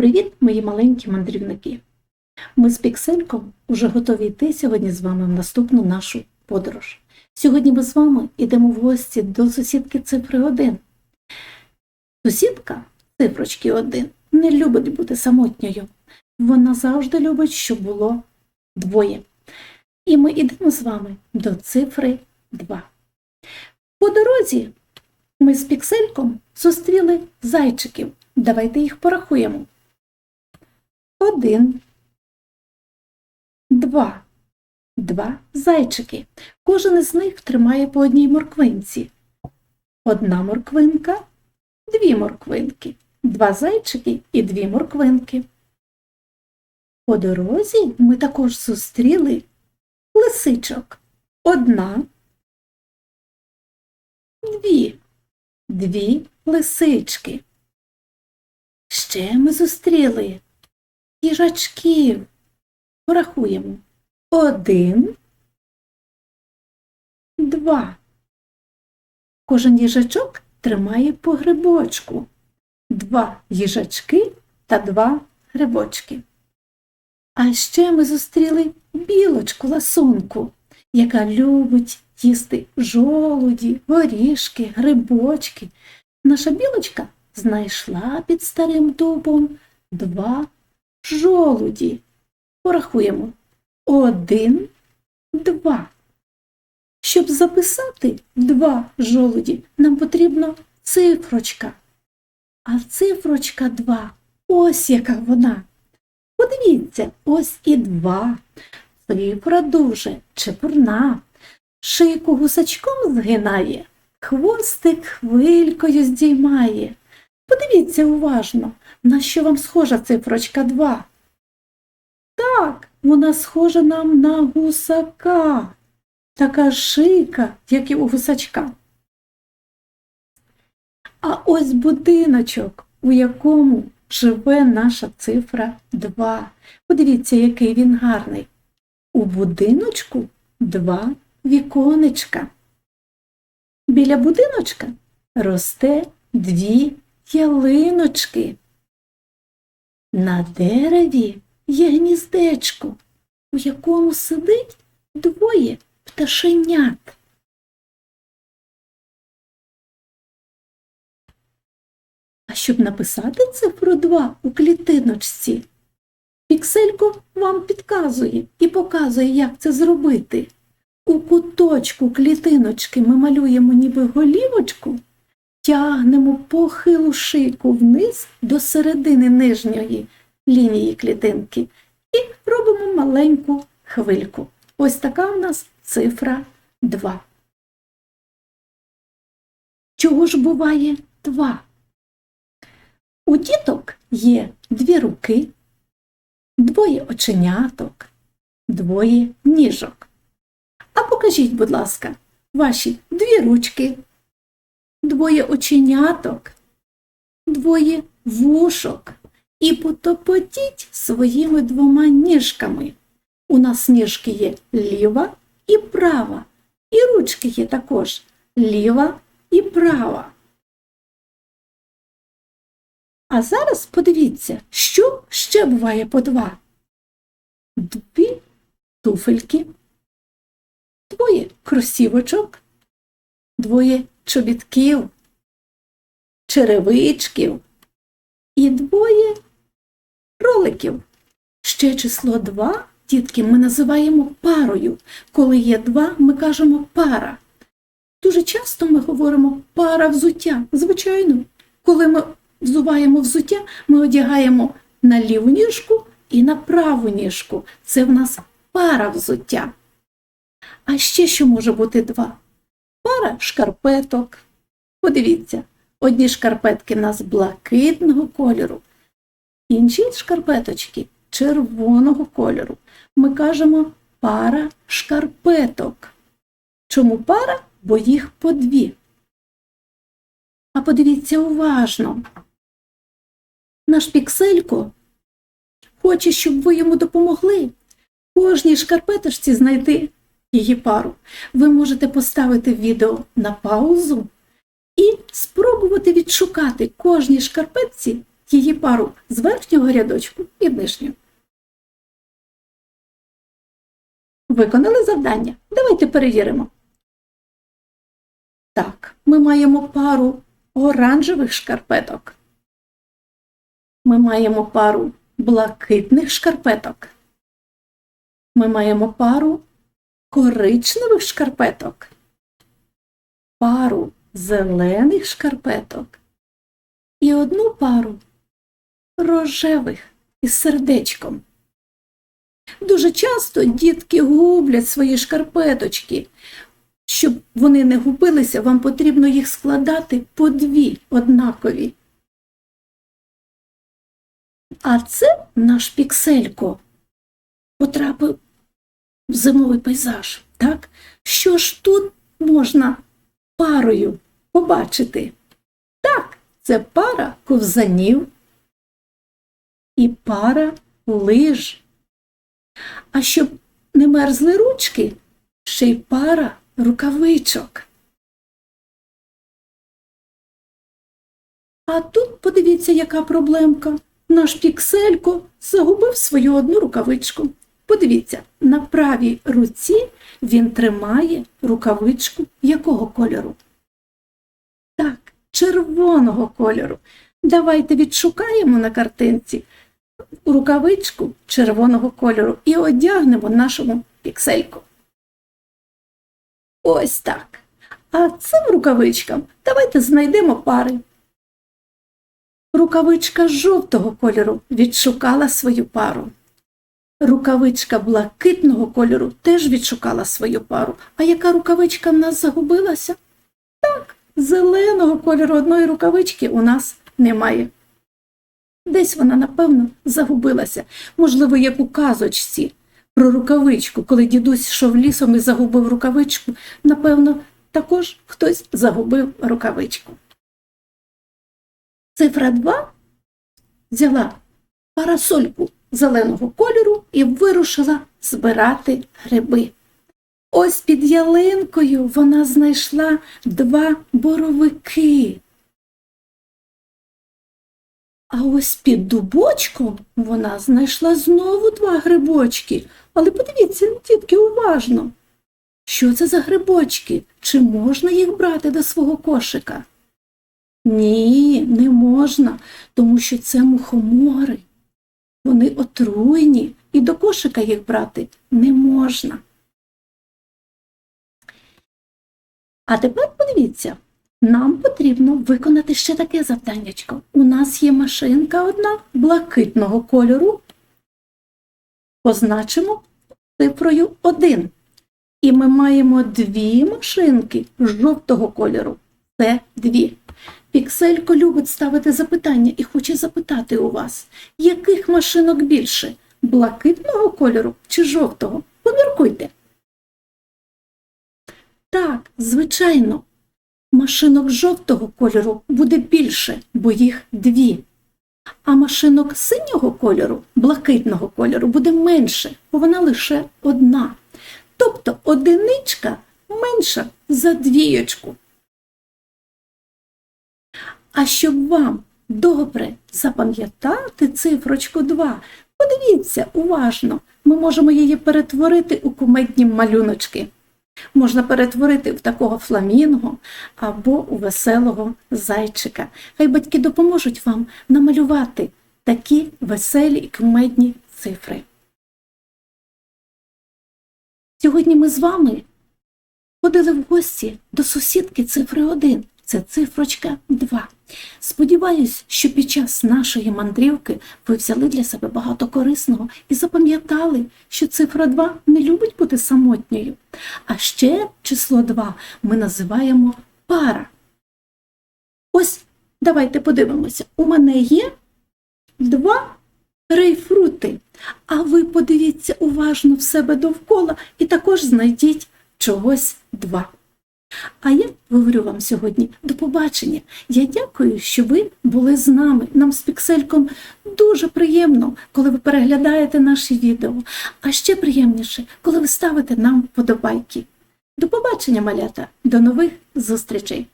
Привіт, мої маленькі мандрівники! Ми з Піксельком уже готові йти сьогодні з вами в наступну нашу подорож. Сьогодні ми з вами йдемо в гості до сусідки цифри 1. Сусідка цифрочки 1 не любить бути самотньою. Вона завжди любить, щоб було двоє. І ми йдемо з вами до цифри 2. По дорозі ми з Піксельком зустріли зайчиків. Давайте їх порахуємо. Один, два. Два зайчики. Кожен із них тримає по одній морквинці. Одна морквинка, дві морквинки. Два зайчики і дві морквинки. По дорозі ми також зустріли лисичок. Одна, дві, дві лисички. Ще ми зустріли їжачків. Порахуємо. Один, два. Кожен їжачок тримає по грибочку. Два їжачки та два грибочки. А ще ми зустріли білочку ласунку, яка любить їсти жолуді, горішки, грибочки. Наша білочка знайшла під старим дубом два жолуді. Порахуємо. Один, два. Щоб записати два жолуді, нам потрібна цифрочка. А цифрочка два. Ось яка вона. Подивіться, ось і два. Цифра дуже чепурна. Шийку гусачком згинає, хвостик хвилькою здіймає. Подивіться уважно, на що вам схожа цифрочка 2. Так, вона схожа нам на гусака. Така шийка, як і у гусачка. А ось будиночок, у якому живе наша цифра 2. Подивіться, який він гарний. У будиночку два віконечка. Біля будиночка росте дві ялиночки. На дереві є гніздечко, у якому сидить двоє пташенят. А щоб написати цифру 2 у клітиночці, пікселько вам підказує і показує, як це зробити. У куточку клітиночки ми малюємо ніби голівочку, тягнемо похилу шийку вниз до середини нижньої лінії клітинки і робимо маленьку хвильку. Ось така в нас цифра 2. Чого ж буває 2? У діток є дві руки, двоє оченяток, двоє ніжок. А покажіть, будь ласка, ваші дві ручки, двоє оченяток, двоє вушок і потопотіть своїми двома ніжками. У нас ніжки є ліва і права, і ручки є також ліва і права. А зараз подивіться, що ще буває по два. Дві туфельки, двоє кросівочок, двоє чобітків, черевичків і двоє роликів. Ще число два, дітки, ми називаємо парою. Коли є два, ми кажемо пара. Дуже часто ми говоримо пара взуття. Звичайно, коли ми взуваємо взуття, ми одягаємо на ліву ніжку і на праву ніжку. Це в нас пара взуття. А ще що може бути два? Пара шкарпеток. Подивіться, одні шкарпетки в нас блакитного кольору, інші шкарпеточки червоного кольору. Ми кажемо пара шкарпеток. Чому пара? Бо їх по дві. А подивіться уважно. Наш пікселько хоче, щоб ви йому допомогли кожній шкарпеточці знайти її пару. Ви можете поставити відео на паузу і спробувати відшукати кожній шкарпетці її пару з верхнього рядочку і нижнього. Виконали завдання. Давайте перевіримо. Так, ми маємо пару оранжевих шкарпеток. Ми маємо пару блакитних шкарпеток. Ми маємо пару коричневих шкарпеток, пару зелених шкарпеток і одну пару рожевих із сердечком. Дуже часто дітки гублять свої шкарпеточки. Щоб вони не губилися, вам потрібно їх складати по дві однакові. А це наш пікселько потрапив зимовий пейзаж. Так? Що ж тут можна парою побачити? Так, це пара ковзанів і пара лиж. А щоб не мерзли ручки, ще й пара рукавичок. А тут подивіться, яка проблемка. Наш пікселько загубив свою одну рукавичку. Подивіться, на правій руці він тримає рукавичку якого кольору? Так, червоного кольору. Давайте відшукаємо на картинці рукавичку червоного кольору і одягнемо нашому піксельку. Ось так. А цим рукавичкам давайте знайдемо пари. Рукавичка жовтого кольору відшукала свою пару. Рукавичка блакитного кольору теж відшукала свою пару. А яка рукавичка в нас загубилася? Так, зеленого кольору одної рукавички у нас немає. Десь вона, напевно, загубилася, можливо, як у казочці про рукавичку, коли дідусь йшов лісом і загубив рукавичку, напевно, також хтось загубив рукавичку. Цифра 2 взяла парасольку зеленого кольору і вирушила збирати гриби. Ось під ялинкою вона знайшла два боровики. А ось під дубочком вона знайшла знову два грибочки. Але подивіться, дітки, уважно. Що це за грибочки? Чи можна їх брати до свого кошика? Ні, не можна, тому що це мухомори. Вони отруйні і до кошика їх брати не можна. А тепер подивіться, нам потрібно виконати ще таке завданнячко. У нас є машинка одна блакитного кольору. Позначимо цифрою 1. І ми маємо дві машинки жовтого кольору. Це дві. Пікселько любить ставити запитання і хоче запитати у вас, яких машинок більше блакитного кольору чи жовтого? Поміркуйте. Так, звичайно, машинок жовтого кольору буде більше, бо їх дві. А машинок синього кольору, блакитного кольору, буде менше, бо вона лише одна. Тобто одиничка менша за двієчку. А щоб вам добре запам'ятати цифрочку 2, подивіться уважно, ми можемо її перетворити у кумедні малюночки. Можна перетворити в такого фламінго або у веселого зайчика. Хай батьки допоможуть вам намалювати такі веселі і кумедні цифри. Сьогодні ми з вами ходили в гості до сусідки цифри 1. Це цифрочка 2. Сподіваюсь, що під час нашої мандрівки ви взяли для себе багато корисного і запам'ятали, що цифра 2 не любить бути самотньою. А ще число 2 ми називаємо пара. Ось давайте подивимося. У мене є два грейпфрути. А ви подивіться уважно в себе довкола і також знайдіть чогось два. А я говорю вам сьогодні до побачення. Я дякую, що ви були з нами. Нам з піксельком дуже приємно, коли ви переглядаєте наші відео. А ще приємніше, коли ви ставите нам вподобайки. До побачення, малята, до нових зустрічей!